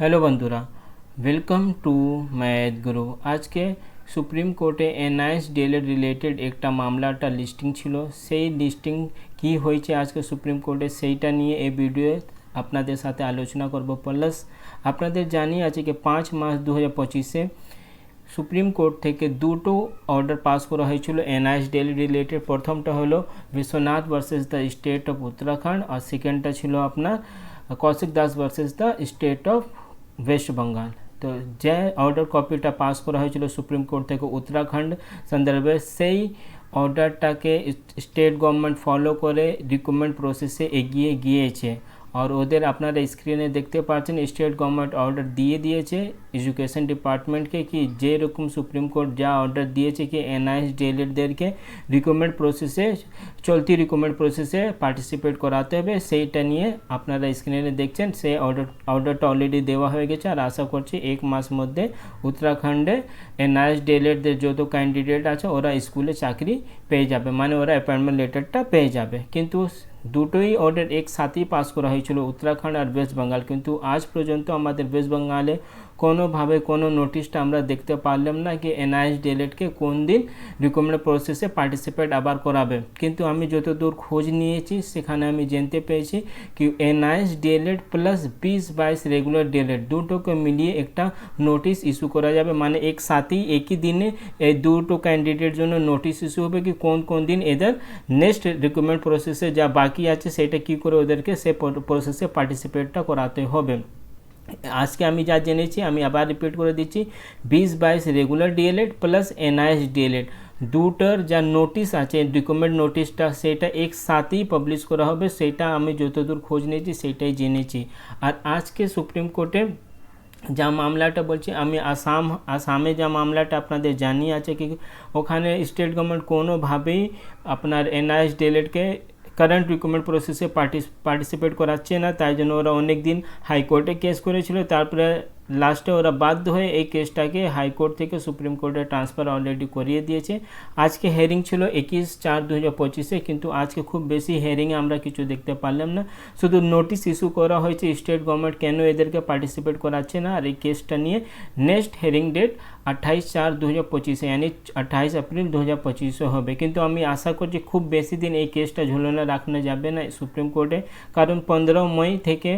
Hello বন্ধুরা welcome to math গুরু আজকে supreme কোর্টে এনআইএস ডিএলএড রিলেটেড একটা মামলাটা লিস্টিং ছিল। সেই লিস্টিং কি হয়েছে আজকে সুপ্রিম কোর্টে সেইটা নিয়ে এই ভিডিও আপনাদের সাথে আলোচনা করব। প্লাস আপনাদের জানিয়ে আছে কি, পাঁচ মার্চ দু হাজার পঁচিশে সুপ্রিম কোর্ট থেকে দুটো অর্ডার পাস করা হয়েছিল এনআইএস ডেলি রিলেটেড প্রথমটা হলো Biswanath versus the state of Uttarakhand আর সেকেন্ডটা ছিল আপনার Kaushik Das versus the state of West Bengal তো যে অর্ডার কপিটা পাস করা হয়েছিল সুপ্রিম কোর্ট থেকে উত্তরাখণ্ড সন্দর্ভে সেই অর্ডারটাকে স্টেট গভর্নমেন্ট ফলো করে রিক্রুটমেন্ট প্রসেসে এগিয়ে গিয়েছে আর ওদের আপনারা স্ক্রিনে দেখতে পাচ্ছেন স্টেট গভর্নমেন্ট অর্ডার দিয়ে দিয়েছে এডুকেশন ডিপার্টমেন্টকে কি যেরকম সুপ্রিম কোর্ট যা অর্ডার দিয়েছে কি এনআইএস ডিএলএডদেরকে রিকমেন্ড প্রসেসে চলতি রিকমেন্ড প্রসেসে পার্টিসিপেট করাতে হবে সেইটা নিয়ে আপনারা স্ক্রিনে দেখছেন সেই অর্ডার অর্ডারটা অলরেডি দেওয়া হয়ে গেছে আর আশা করছি এক মাস মধ্যে উত্তরাখণ্ডে এনআইএস ডিএলএডদের যত ক্যান্ডিডেট আছে ওরা স্কুলে চাকরি পেয়ে যাবে মানে ওরা অ্যাপয়েন্টমেন্ট লেটারটা পেয়ে যাবে কিন্তু দুটোই অর্ডার একসাথেই পাস করা হয়েছিল, উত্তরাখণ্ড আর ওয়েস্ট বেঙ্গল কিন্তু আজ পর্যন্ত আমাদের ওয়েস্ট বেঙ্গলে কোনোভাবে কোনো নোটিশটা আমরা দেখতে পারলাম না কি এনআইএস ডিএলএডকে কোন দিন রিকমেন্ড প্রসেসে পার্টিসিপেট আবার করাবে। কিন্তু আমি যতদূর খোঁজ নিয়েছি, সেখানে আমি জানতে পেরেছি কি এনআইএস ডিএলএড প্লাস বিশ বাইশ রেগুলার ডিএলএড দুটোকে মিলিয়ে একটা নোটিশ ইস্যু করা যাবে। মানে একসাথেই একই দিনে এই দুটো ক্যান্ডিডেট জন্য নোটিশ ইস্যু হবে কি কোন কোন দিন এদের নেক্সট রিক্রুটমেন্ট প্রসেসে যা বাকি আছে, সেটা কি করে ওদেরকে সে প্রসেসে পার্টিসিপেটটা করাতে হবে। আজকে আমি যা জেনেছি, আমি আবার রিপিট করে দিচ্ছি। বিশ বাইশ regular DElEd plus NIS DElEd দুটার যা নোটিশ আছে রিকমেন্ড নোটিশটা সেটা একসাথেই পাবলিশ করা হবে। সেটা আমি যতদূর খোঁজ নিয়েছি, সেটাই জেনেছি। আর আজকে সুপ্রিম কোর্টে যা মামলাটা বলছি, আমি আসাম, আসামে যা মামলাটা আপনাদের জানিয়ে আছে, কি ওখানে স্টেট গভর্নমেন্ট কোনোভাবেই আপনার এনআইএস ডিএলএডকে কারেন্ট রিক্রুটমেন্ট প্রসেসে পার্টিসিপেট করাচ্ছে না, তাই জন্য ওরা অনেক দিন হাইকোর্টে কেস করেছিল। তারপরে লাস্টে ওরা বাধ্য হয়ে এই কেসটাকে হাইকোর্ট থেকে সুপ্রিম কোর্টে ট্রান্সফার অলরেডি করিয়ে দিয়েছে। আজকে হেয়ারিং ছিল একুশ চার দু হাজার পঁচিশে, কিন্তু আজকে খুব বেশি হেয়ারিংয়ে আমরা কিছু দেখতে পারলাম না। শুধু নোটিশ ইস্যু করা হয়েছে স্টেট গভর্নমেন্ট কেন এদেরকে পার্টিসিপেট করাচ্ছে না, আর এই কেসটা নিয়ে নেক্সট হেয়ারিং ডেট আঠাইশ চার দু হাজার পঁচিশে यानी আঠাইশ এপ্রিল দু হাজার পঁচিশে হবে। কিন্তু আমি আশা করছি খুব বেশি দিন এই কেসটা ঝুলনে রাখানো যাবে না সুপ্রিম কোর্টে। কারণ পনেরো মই থেকে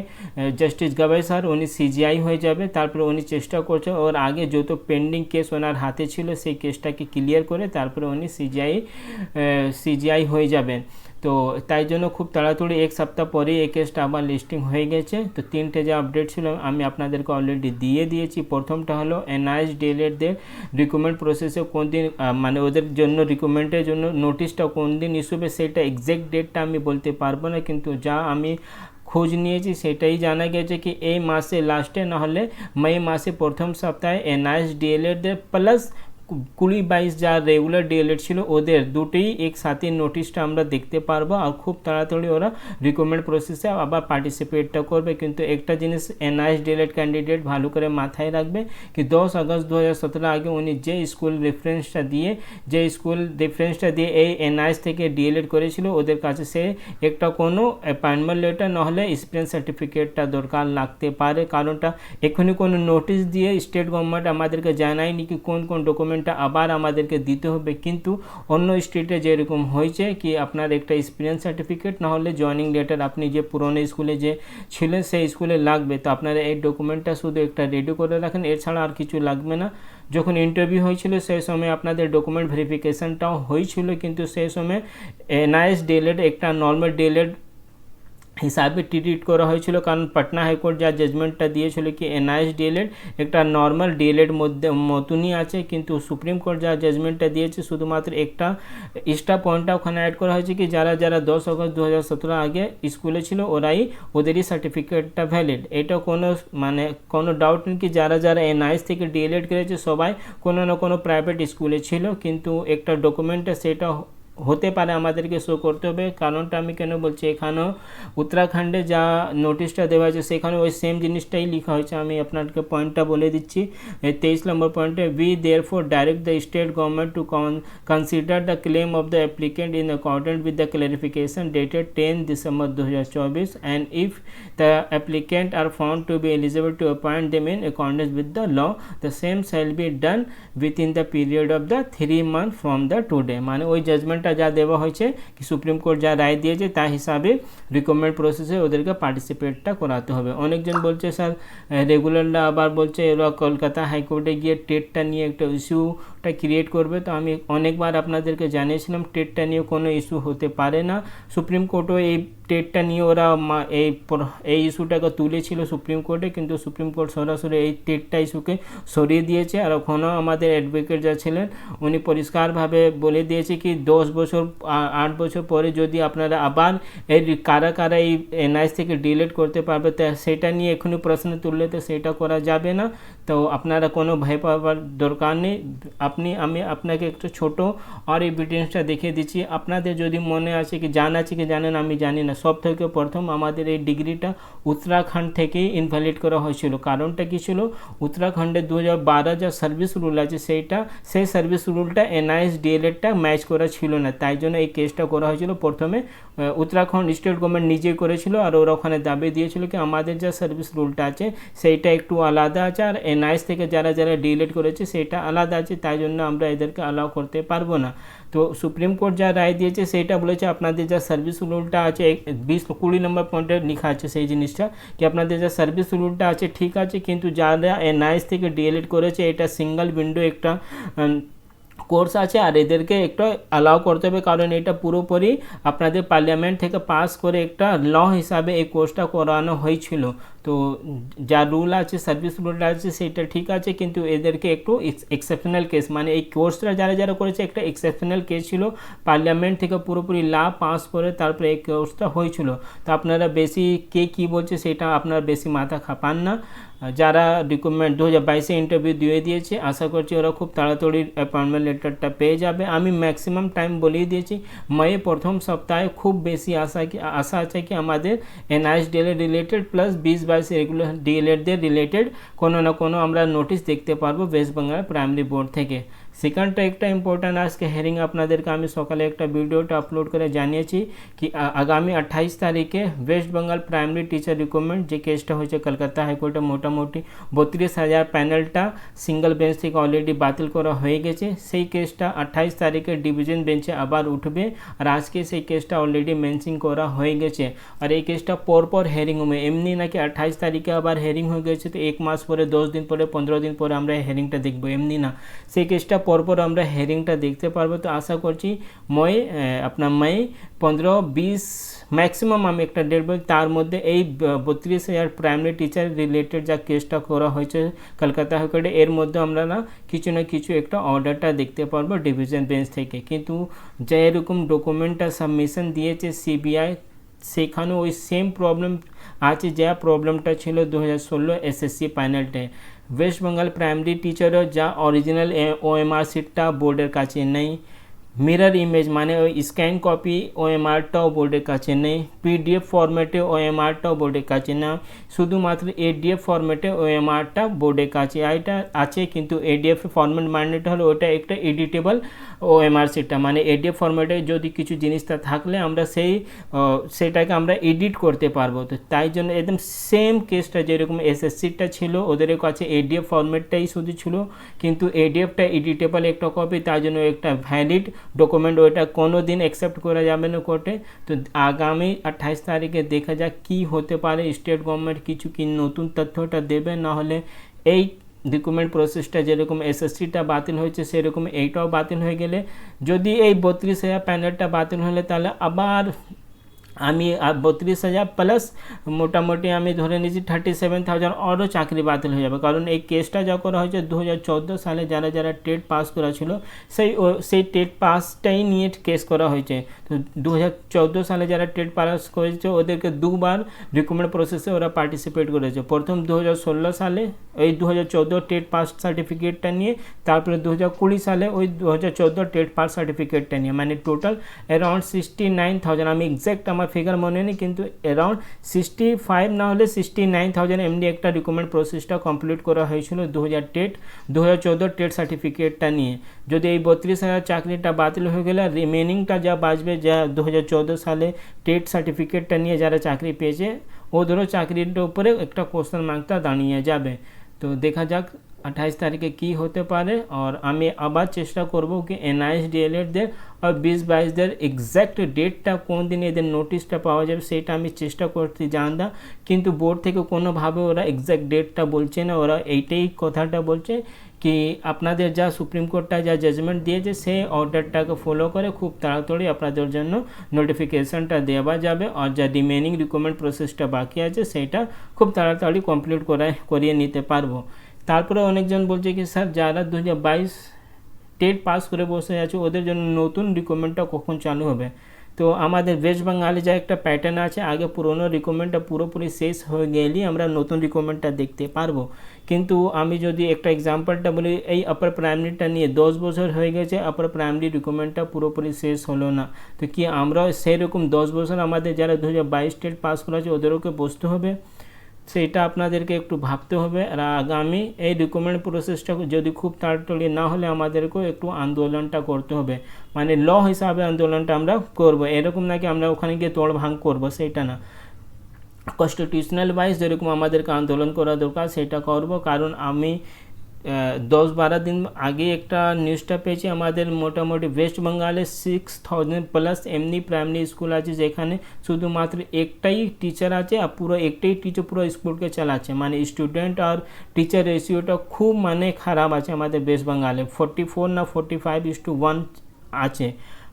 জাস্টিস গাবাই স্যার, উনি সিজিআই হয়ে যাবে। তারপরে উনি চেষ্টা করছে, ওর আগে যত পেন্ডিং কেস ওনার হাতে ছিল, সেই কেসটাকে ক্লিয়ার করে তারপরে উনি সিজিআই সিজিআই হয়ে যাবেন। তো তাই জন্য খুব তাড়াতাড়ি এক সপ্তাহ পরেই এই কেসটা আবার লিস্টিং হয়ে গেছে। তো তিনটে যে আপডেট ছিল, আমি আপনাদেরকে অলরেডি দিয়ে দিয়েছি। প্রথমটা হলো এনআইএস ডিএলএডদের রিকমেন্ড প্রসেসে কোন দিন মানে ওদের জন্য রিকমেন্ডের জন্য নোটিশটা কোন দিন ইস্যু হবে সেটা এক্স্যাক্ট ডেটটা আমি বলতে পারব না। কিন্তু যা আমি খোঁজ নিয়েছি সেটাই জানা গেছে কি এই মাসে লাস্টে নাহলে মে মাসে প্রথম সপ্তাহে এনআইএস ডিএলএডদের প্লাস কুড়ি বাইশ যা রেগুলার ডিএলএড ছিল, ওদের দুটোই একসাথে নোটিশটা আমরা দেখতে পারব আর খুব তাড়াতাড়ি ওরা রিকমেন্ড প্রসেসে আবার পার্টিসিপেটটা করবে। কিন্তু একটা জিনিস এনআইএস ডিএলএড ক্যান্ডিডেট ভালো করে মাথায় রাখবে কি দশ আগস্ট দু হাজার সতেরো আগে উনি যে স্কুল রেফারেন্সটা দিয়ে, যে স্কুল রেফারেন্সটা দিয়ে এই এনআইএস থেকে ডিএলএড করেছিল, ওদের কাছে সে একটা কোনো অ্যাপয়েন্টমেন্ট লেটার নাহলে এক্সপিরিয়েন্স সার্টিফিকেটটা দরকার লাগতে পারে। কারণটা এখনই কোনো নোটিশ দিয়ে স্টেট গভর্নমেন্ট আমাদেরকে জানায়নি কি কোন কোন ডকুমেন্ট পেমেন্টটা আবার আমাদেরকে দিতে হবে। কিন্তু অন্য স্টেটে যেরকম হয়েছে কি, আপনার একটা এক্সপিরিয়েন্স সার্টিফিকেট, না হলে জয়নিং লেটার আপনি যে পুরনো স্কুলে যে ছিলেন, সেই স্কুলে লাগবে। তো আপনারা এই ডকুমেন্টটা শুধু একটা রেডি করে রাখেন, এছাড়া আর কিছু লাগবে না। যখন ইন্টারভিউ হয়েছিল, সেই সময় আপনাদের ডকুমেন্ট ভেরিফিকেশানটাও হয়েছিল, কিন্তু সেই সময় এনআইএস ডিএলএড একটা নর্মাল ডিএলএড হিসাবে ট্রিট করা হয়েছিল, কারণ পাটনা হাইকোর্ট যা জাজমেন্টটা দিয়েছিল কি এনআইএস ডিএলএড, একটা নর্মাল ডিএলএড মধ্যে, মতনই আছে, কিন্তু সুপ্রিম কোর্ট যা জাজমেন্টটা দিয়েছে, শুধুমাত্র একটা এক্সট্রা পয়েন্টটা ওখানে অ্যাড করা হয়েছে কি, যারা যারা দশ আগস্ট দু সতেরো আগে স্কুলে ছিল, ওরাই ওদেরই সার্টিফিকেটটা ভ্যালিড এটা কোনো মানে কোনো ডাউট নেই কি, যারা যারা এনআইএস থেকে ডিএলএড করেছে, সবাই কোনো না কোনো প্রাইভেট স্কুলে ছিল, কিন্তু একটা ডকুমেন্টে সেটা হতে পারে আমাদেরকে শো করতে হবে কারণটা আমি কেন বলছি এখানেও উত্তরাখণ্ডে যা নোটিশটা দেওয়া হয়েছে সেখানে ওই সেম জিনিসটাই লেখা হয়েছে আমি আপনাকে পয়েন্টটা বলে দিচ্ছি তেইশ নম্বর পয়েন্টে we there for direct the state government to consider the claim of the applicant in accordance with the clarification dated 10 December 2024 and if the applicant are found to be eligible to appoint them in accordance with the law the same shall be done within the period of the three month from the today মানে ওই জাজমেন্টটা যা দেওয়া হয়েছে, কি supreme court যা রায় দিয়েছে, তা হিসাবে রিকমেন্ড প্রসেসে ওদেরকে পার্টিসিপেটটা করাতে হবে। অনেকজন বলছে, স্যার রেগুলাররা আবার বলছে, এরা কলকাতা হাইকোর্টে গিয়ে টেটটা নিয়ে একটা ইস্যুটা ক্রিয়েট করবে, তো আমি অনেকবার আপনাদেরকে জানিয়েছিলাম টেটটা নিয়ে কোনো ইস্যু হতে পারে না। সুপ্রিম কোর্টও এই টেটটা নিয়ে ওরা এই এই ইস্যুটাকে তুলেছিল সুপ্রিম কোর্টে, কিন্তু সুপ্রিম কোর্ট সরাসরি এই টেটটা ইস্যুকে সরিয়ে দিয়েছে। আর ওখানেও আমাদের অ্যাডভোকেট যা ছিলেন, উনি পরিষ্কারভাবে বলে দিয়েছে কি, দশ বছর আট বছর পরে যদি আপনারা আবার এই কারা কারা এই এনআইএস থেকে ডিলেট করতে পারবে, তা সেটা নিয়ে এখনই প্রশ্ন তুললে তো সেটা করা যাবে না। তো আপনারা কোনো ভয় পাওয়ার দরকার নেই। আপনি, আমি আপনাকে একটু ছোট আর এভিডেন্সটা দেখিয়ে দিচ্ছি। আপনাদের যদি মনে আছে কি, জান আছে কি, জানেন, আমি জানি না। সব থেকে প্রথম আমাদের এই ডিগ্রিটা উত্তরাখণ্ড থেকেই ইনভ্যালিড করা হয়েছিল। কারণটা কি ছিল? উত্তরাখণ্ডে দু হাজার বারো যা সার্ভিস রুল আছে, সেইটা, সেই সার্ভিস রুলটা এনআইএস ডিএলএডটা ম্যাচ করা ছিল না। তাই জন্য এই কেসটা করা হয়েছিল। প্রথমে উত্তরাখণ্ড স্টেট গভর্নমেন্ট নিজে করেছিল আর ওরা ওখানে দাবি দিয়েছিল কি, আমাদের যা সার্ভিস রুলটা আছে, সেইটা একটু আলাদা আছে। আর এনআইএস থেকে যারা যারা ডিলেট করেছে সেটা আলাদা আছে। তাই জন্য আমরা এদেরকে অ্যালাউ করতে পারব না। তো সুপ্রিম কোর্ট যা রায় দিয়েছে, সেইটা বলেছে আপনাদের যা সার্ভিস রুলটা আছে বিশ কুড়ি নম্বর পয়েন্টে লেখা আছে সেই জিনিসটা কি আপনাদের যা সার্ভিস রুলটা আছে ঠিক আছে, কিন্তু যারা এনআইএস থেকে ডিএলএড করেছে, এটা সিঙ্গেল উইন্ডো একটা কোর্স আছে, আর এদেরকে একটু অ্যালাউ করতে হবে, কারণ এটা পুরোপুরি আপনাদের পার্লামেন্ট থেকে পাস করে একটা ল হিসাবে এই কোর্সটা করানো হয়েছিল। তো যা রুল আছে সার্ভিস রুলটা আছে, সেটা ঠিক আছে, কিন্তু এদেরকে একটু এক্সেপশনাল কেস মানে এই কোর্সটা যারা যারা করেছে, একটা এক্সেপশনাল কেস ছিল পার্লামেন্ট থেকে পুরোপুরি লা পাস করে তারপরে এই কোর্সটা হয়েছিল। তো আপনারা বেশি কে কী বলছে, সেটা আপনারা বেশি মাথা খাপান না। যারা রিক্রুটমেন্ট দু হাজার বাইশে ইন্টারভিউ দিয়ে দিয়েছে, আশা করছি ওরা খুব তাড়াতাড়ি অ্যাপয়েন্টমেন্ট লেটারটা পেয়ে যাবে। আমি ম্যাক্সিমাম টাইম বলেই দিয়েছি, মে প্রথম সপ্তাহে খুব বেশি আশা কি আশা আছে কি আমাদের এনআইএস ডিএলএড রিলেটেড প্লাস বিশ বাইশ রেগুলার ডিএলএডদের রিলেটেড কোনো না কোনো আমরা নোটিশ দেখতে পারব ওয়েস্ট বেঙ্গল প্রাইমারি বোর্ড থেকে। সেকেন্ডটা একটা ইম্পর্ট্যান্ট আজকে হেরিং আপনাদেরকে আমি সকালে একটা ভিডিওটা আপলোড করে জানিয়েছি কি আগামী আঠাইশ তারিখে West Bengal primary teacher recruitment যে কেসটা হয়েছে কলকাতা হাইকোর্টে মোটামুটি বত্রিশ হাজার প্যানেলটা সিঙ্গেল বেঞ্চ থেকে অলরেডি বাতিল করা হয়ে গেছে। সেই কেসটা আঠাইশ তারিখে ডিভিশন বেঞ্চে আবার উঠবে আর আজকে সেই কেসটা অলরেডি মেনশিং করা হয়ে গেছে। আর এই কেসটা পরপর হেরিং হবে। এমনি নাকি আঠাইশ তারিখে আবার হেরিং হয়ে গেছে, তো এক মাস পরে, দশ দিন পরে, পনেরো দিন পরে আমরা হেরিংটা দেখব। এমনি না। সেই কেসটা পরপর আমরা হেরিংটা দেখতে পারব। তো আশা করছি মই আপনার মাই পনেরো, বিশ ম্যাক্সিমাম আমি একটা ডেট বলি। তার মধ্যে এই বত্রিশ হাজার প্রাইমারি টিচার রিলেটেড যা কেসটা করা হয়েছে কলকাতা হাইকোর্টে, এর মধ্যে আমরা না কিছু না কিছু একটা অর্ডারটা দেখতে পারব ডিভিশন বেঞ্চ থেকে। কিন্তু যে এরকম ডকুমেন্টটা সাবমিশন দিয়েছে সিবিআই সেখানে ওই সেম প্রবলেম আছে যা প্রবলেমটা ছিল দু হাজার ষোলো এসএসসি প্যানেলটে ওয়েস্ট বেঙ্গল প্রাইমারি টিচারও যা অরিজিনাল ওএমআর সিটটা বোর্ডের কাছে নেই মিরর ইমেজ মানে ওই স্ক্যান কপি ওএমআরটাও বোর্ডের কাছে নেই পিডিএফ ফরম্যাটে ওএমআরটাও বোর্ডের কাছে না, শুধুমাত্র এডিএফ ফরম্যাটে ওএমআরটা বোর্ডের কাছে এটা আছে কিন্তু এডিএফ ফরম্যাট মানেটা হলো ওটা একটা এডিটেবল ওএমআর সিটটা মানে এডিএফ ফরম্যাটে যদি কিছু জিনিসটা থাকলে আমরা সেই সেটাকে আমরা এডিট করতে পারব। তো তাই জন্য একদম সেম কেসটা যেরকম এসএসসিটা ছিল, ওদের কাছে এডিএফ ফরম্যাটটাই শুধু ছিল, কিন্তু এডিএফটা এডিটেবল একটা কপি তাই জন্য একটা ভ্যালিড ডকুমেন্ট ওইটা কোনো দিন অ্যাকসেপ্ট করা যাবে না কোর্টে তো আগামী আঠাইশ তারিখে দেখা যাক কী হতে পারে। স্টেট গভর্নমেন্ট কিছু কি নতুন তথ্যটা দেবে, না হলে এই ডকুমেন্ট প্রসেসটা যেরকম এসএসসিটা বাতিল হয়েছে, সেরকম এইটাও বাতিল হয়ে গেলে। যদি এই বত্রিশ হাজার প্যানেলটা বাতিল হলে তাহলে আবার আমি বত্রিশ হাজার প্লাস মোটামুটি আমি ধরে নিয়েছি থার্টি সেভেন থাউজেন্ড আরও চাকরি বাতিল হয়ে যাবে। কারণ এই কেসটা যা করা হয়েছে দু হাজার চোদ্দ সালে যারা যারা টেট পাস করা ছিল সেই সেই টেট পাসটাই নিয়ে কেস করা হয়েছে। তো দু হাজার চোদ্দ সালে যারা টেট পাস করেছে, ওদেরকে দুবার রিক্রুটমেন্ট প্রসেসে ওরা পার্টিসিপেট করেছে। প্রথম দু হাজার ষোলো সালে ওই দু হাজার চোদ্দ টেট পাস সার্টিফিকেটটা নিয়ে, তারপরে দু হাজার কুড়ি সালে ওই দু হাজার চোদ্দ টেট পাস সার্টিফিকেটটা নিয়ে। মানে total around sixty nine thousand আমি এক্স্যাক্ট আমার ফিগার মনে নেই, কিন্তু অ্যারাউন্ড সিক্সটি ফাইভ না হলে সিক্সটি নাইন থাউজেন্ড এমনি একটা রিকমেন্ড প্রসেসটা কমপ্লিট করা হয়েছিল দু হাজার টেট দু হাজার চোদ্দ টেট সার্টিফিকেটটা নিয়ে। যদি এই বত্রিশ হাজার চাকরিটা বাতিল হয়ে গেলে রিমেনিংটা যা বাঁচবে, যা দু হাজার চোদ্দ সালে টেট সার্টিফিকেটটা নিয়ে যারা চাকরি পেয়েছে ওদেরও চাকরির উপরে একটা কোশ্চেন মার্কটা দাঁড়িয়ে যাবে। তো দেখা যাক আঠাইশ তারিখে কি হতে পারে? আর আমি আবার চেষ্টা করব কি এনআইএস ডিএলএডদের আর বিশ বাইশদের এক্স্যাক্ট ডেটটা কোন দিন এদের নোটিশটা পাওয়া যাবে সেটা আমি চেষ্টা করছি জানতাম কিন্তু বোর্ড থেকে কোনোভাবে ওরা এক্স্যাক্ট ডেটটা বলছে না, ওরা এইটাই কথাটা বলছে কি আপনাদের যা সুপ্রিম কোর্টটা যা জাজমেন্ট দিয়েছে, সেই অর্ডারটাকে ফলো করে খুব তাড়াতাড়ি আপনাদের জন্য নোটিফিকেশনটা দেওয়া যাবে। আর যা রিমেনিং রিকমেন্ড প্রসেসটা বাকি আছে, সেটা খুব তাড়াতাড়ি কমপ্লিট করায়, করিয়ে নিতে পারব। তারপরে অনেকজন বলছে কি, স্যার, যারা দু হাজার বাইশ টেট পাস করে বসে আছে, ওদের জন্য নতুন রিকমেন্ডটা কখন চালু হবে? তো আমাদের ওয়েস্ট বেঙ্গলে যা একটা প্যাটার্ন আছে, আগে পুরনো রিকমেন্ডটা পুরোপুরি শেষ হয়ে গেলেই আমরা নতুন রিকমেন্ডটা দেখতে পারব। কিন্তু আমি যদি একটা এক্সাম্পলটা বলি, এই আপার প্রাইমারিটা নিয়ে দশ বছর হয়ে গেছে আপার প্রাইমারি রিকমেন্ডটা পুরোপুরি শেষ হলো না। তো কি আমরাও সেরকম দশ বছর আমাদের যারা দু হাজার বাইশ টেট পাস করা আছে ওদেরকে বসতে হবে? সেটা আপনাদেরকে একটু ভাবতে হবে। আর আগামী এই রিকমেন্ড প্রসেসটা যদি খুব তাড়াতাড়ি না হলে আমাদেরকেও একটু আন্দোলনটা করতে হবে। মানে ল হিসাবে আন্দোলনটা আমরা করব। এরকম নাকি আমরা ওখানে গিয়ে তোড় ভাঙ করব, সেটা না। কনস্টিটিউশনাল ওয়াইজ যেরকম আমাদেরকে আন্দোলন করা দরকার, সেটা করব। কারণ আমি দশ বারো দিন আগে একটা নিউজটা পেয়েছি, আমাদের মোটামুটি ওয়েস্ট বেঙ্গলে সিক্স থাউজেন্ড প্লাস এমনি প্রাইমারি স্কুল আছে যেখানে শুধুমাত্র একটাই টিচার আছে আর পুরো একটাই টিচার পুরো স্কুলকে চালাচ্ছে। মানে স্টুডেন্ট আর টিচার রেশিওটা খুব মানে খারাপ আছে আমাদের ওয়েস্ট বেঙ্গলে ফোরটি ফোর না forty five is two one আছে।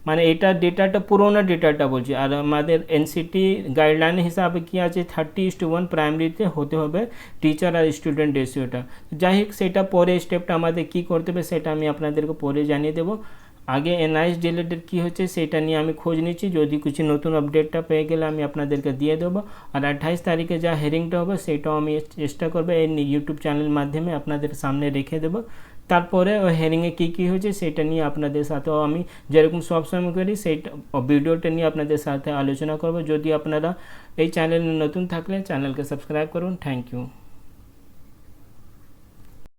মানে এটা ডেটাটা পুরোনো ডেটাটা বলছি। আর আমাদের এনসিটি গাইডলাইন হিসাবে কি আছে? থার্টি ইস টু ওয়ান প্রাইমারিতে হতে হবে টিচার আর স্টুডেন্ট রেশিওটা যাই হোক, সেটা পরে স্টেপটা আমাদের কি করতে হবে সেটা আমি আপনাদেরকে পরে জানিয়ে দেবো। আগে এনআইএস ডিলেটেড কী হচ্ছে সেটা নিয়ে আমি খোঁজ নিচ্ছি। যদি কিছু নতুন আপডেটটা পেয়ে গেলে আমি আপনাদেরকে দিয়ে দেবো। আর আঠাইশ তারিখে যা হেরিংটা হবে সেটাও আমি চেষ্টা করব। এই ইউটিউব চ্যানেল মাধ্যমে আপনাদের সামনে রেখে দেবো। তারপরে ওই হেরিংয়ে কী কী হয়েছে সেটা নিয়ে আপনাদের সাথেও আমি যেরকম সবসময় করি সেইটা ভিডিওটা নিয়ে আপনাদের সাথে আলোচনা করব। যদি আপনারা এই চ্যানেলে নতুন থাকলে চ্যানেলকে সাবস্ক্রাইব করুন। Thank you